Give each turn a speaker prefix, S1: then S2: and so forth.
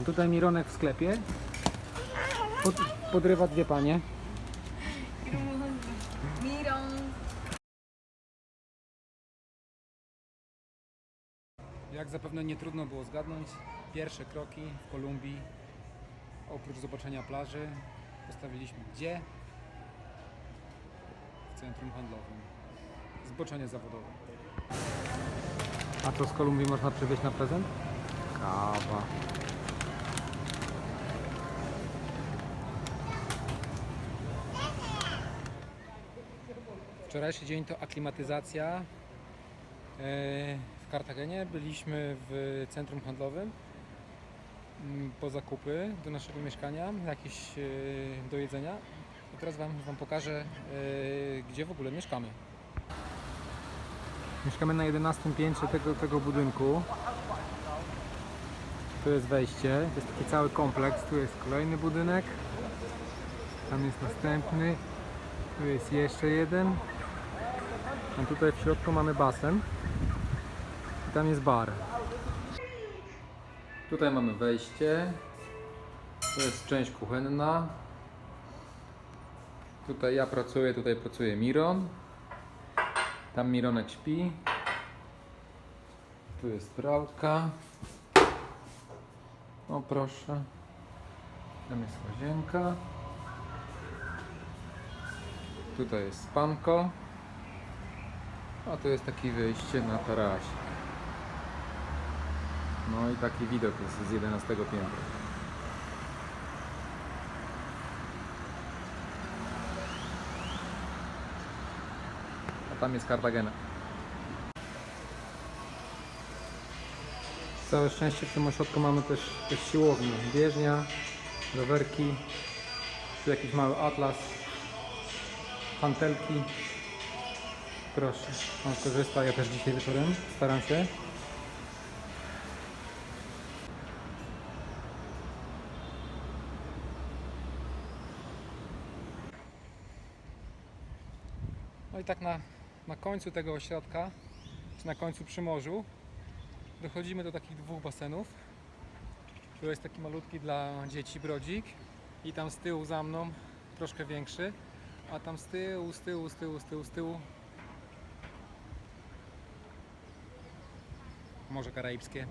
S1: A tutaj Mironek w sklepie. Pod, podrywa dwie panie.
S2: Miron.
S1: Jak zapewne nie trudno było zgadnąć, pierwsze kroki w Kolumbii, oprócz zobaczenia plaży, postawiliśmy gdzie? W centrum handlowym. Zboczenie zawodowe. A co z Kolumbii można przywieźć na prezent? Kawa. Wczorajszy dzień to aklimatyzacja e, w Kartagenie. Byliśmy w centrum handlowym mm, po zakupy do naszego mieszkania, jakieś e, do jedzenia. I teraz Wam, wam pokażę, e, gdzie w ogóle mieszkamy. Mieszkamy na 11 piętrze tego, tego budynku. Tu jest wejście, to jest taki cały kompleks. Tu jest kolejny budynek, tam jest następny, tu jest jeszcze jeden. A tutaj w środku mamy basen. I tam jest bar. Tutaj mamy wejście. To jest część kuchenna. Tutaj ja pracuję, tutaj pracuje Miron. Tam Mironek śpi. Tu jest pralka. O proszę. Tam jest łazienka. Tutaj jest spanko. A tu jest takie wyjście na tarasie. No i taki widok jest z 11 piętra. A tam jest Cartagena. Całe szczęście w tym ośrodku mamy też, też siłownię, bieżnia, rowerki, tu jakiś mały atlas, hantelki. Proszę, on korzysta, ja też dzisiaj wieczorem staram się. No i tak na, na końcu tego ośrodka, czy na końcu przy morzu, dochodzimy do takich dwóch basenów. Tu jest taki malutki dla dzieci brodzik i tam z tyłu za mną troszkę większy, a tam z tyłu, z tyłu, z tyłu, z tyłu, z tyłu Morze Karaibskie.